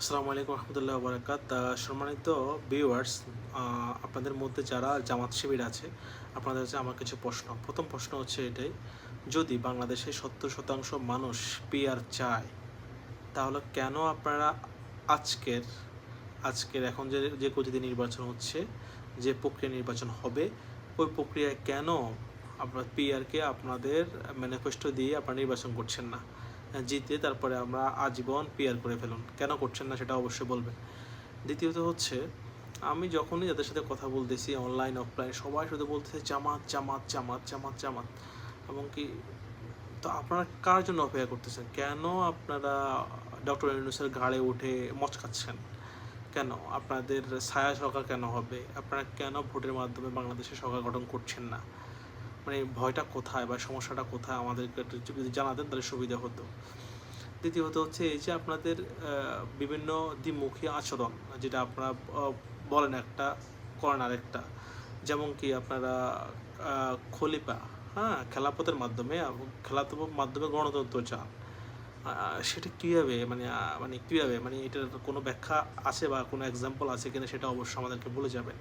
আসসালামু আলাইকুম রহমতুল্লাহ বরাকাত সম্মানিত ভিউয়ার্স আপনাদের মধ্যে যারা জামাত শিবির আছে, আপনাদের কাছে আমার কিছু প্রশ্ন। প্রথম প্রশ্ন হচ্ছে এটাই, যদি বাংলাদেশে সত্তর শতাংশ মানুষ পিআর চায়, তাহলে কেন আপনারা আজকের আজকের এখন যে যে কোচিতে নির্বাচন হচ্ছে, যে প্রক্রিয়া নির্বাচন হবে, ওই প্রক্রিয়ায় কেন আপনার পিআরকে আপনাদের ম্যানিফেস্টো দিয়ে আপনারা নির্বাচন করছেন না? জিতে তারপরে আমরা আজীবন পিআর করে ফেলুন। কেন করছেন না সেটা অবশ্যই বলবেন। দ্বিতীয়ত হচ্ছে, আমি যখনই যাদের সাথে কথা বলতেছি অনলাইন অফলাইন সবাই শুধু বলতেছে জামাত জামাত জামাত জামাত জামাত। এমনকি তো আপনারা কার জন্য অপেক্ষা করতেছেন? কেন আপনারা ডক্টর ইউনুসের ঘাড়ে উঠে মচকাচ্ছেন কেন? আপনাদের ছায়া সরকার কেন হবে? আপনারা কেন ভোটের মাধ্যমে বাংলাদেশে সরকার গঠন করছেন না? মানে ভয়টা কোথায় বা সমস্যাটা কোথায় আমাদেরকে যদি জানাতেন তাহলে সুবিধা হতো। দ্বিতীয়ত হচ্ছে এই যে আপনাদের বিভিন্ন দ্বিমুখী আচরণ, যেটা আপনারা বলেন একটা, করেন আরেকটা। যেমন কি আপনারা খলিপা হ্যাঁ খেলাপথের মাধ্যমে খেলাপথের মাধ্যমে গণতন্ত্র চান। সেটা কীভাবে মানে মানে কীভাবে? মানে এটার কোনো ব্যাখ্যা আছে বা কোনো এক্সাম্পল আছে কিনা সেটা অবশ্যই আমাদেরকে বলে যাবেন।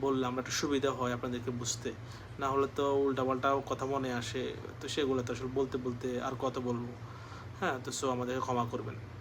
বললে আমরা একটু সুবিধা হয় আপনাদেরকে বুঝতে। না হলে তো উল্টাপাল্টা কথা মনে আসে। তো সেগুলো তো আসলে বলতে বলতে আর কত বলব? হ্যাঁ তো সো আমাদেরকে ক্ষমা করবেন।